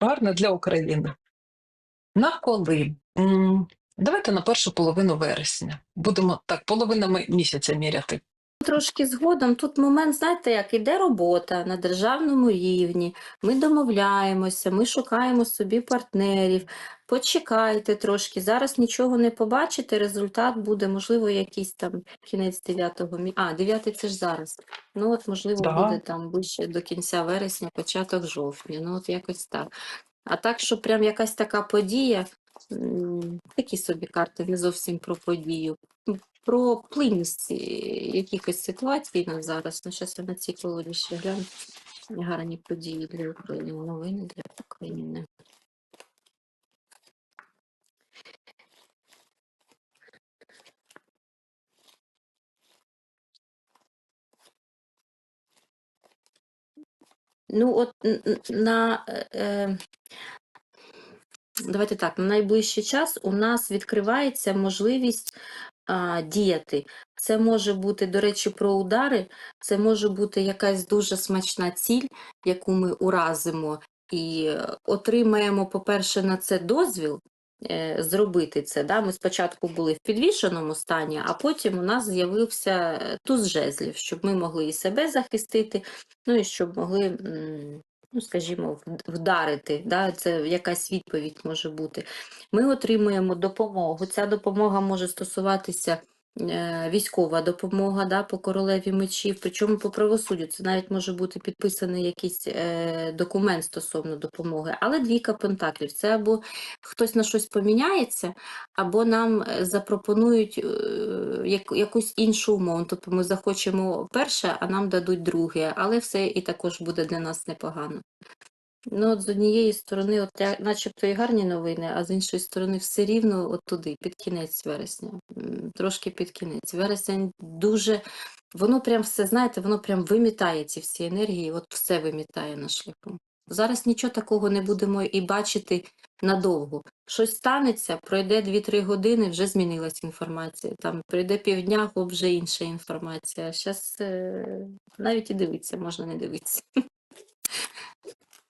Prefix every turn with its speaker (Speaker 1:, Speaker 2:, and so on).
Speaker 1: гарне для України. На коли? Давайте на першу половину вересня. Будемо так половинами місяця міряти.
Speaker 2: Трошки згодом тут момент, знаєте, як іде робота на державному рівні, ми домовляємося, ми шукаємо собі партнерів. Почекайте трошки, зараз нічого не побачите, результат буде, можливо, якийсь там кінець 9-го мі... А, 9 це ж зараз. Ну, от, можливо,
Speaker 1: Да.
Speaker 2: буде там ближче до кінця вересня, початок жовтня. Ну, от якось так. А так, що прям якась така подія, такі собі карти, не зовсім про подію про плинність якихось ситуацій на зараз. Ну, зараз я на цій колоді ще гляну. Гарні події для України, новини для України. Ну, от на е, е, давайте так, на найближчий час у нас відкривається можливість діяти. Це може бути, до речі, про удари, це може бути якась дуже смачна ціль, яку ми уразимо, і отримаємо, по-перше, на це дозвіл. е, Зробити це. Да? Ми спочатку були в підвішеному стані, а потім у нас з'явився туз жезлів, щоб ми могли і себе захистити, ну і щоб могли, ну, скажімо, вдарити. Да? Це якась відповідь може бути. Ми отримуємо допомогу. Ця допомога може стосуватися військова допомога да, по королеві мечів, причому по правосуддю. Це навіть може бути підписаний якийсь е, документ стосовно допомоги. Але двійка пентаклів це або хтось на щось поміняється, або нам е, запропонують е, як, якусь іншу умову. Тобто ми захочемо перше, а нам дадуть друге, але все і також буде для нас непогано. Ну, от з однієї сторони, от начебто і гарні новини, а з іншої сторони, все рівно от туди, під кінець вересня. Трошки під кінець. Вересень дуже, воно прям все, знаєте, воно прям вимітає ці всі енергії, от все вимітає на шляху. Зараз нічого такого не будемо і бачити надовго. Щось станеться, пройде 2-3 години, вже змінилась інформація. Там пройде півдня, хоп, вже інша інформація. Зараз навіть і дивитися можна не дивитися.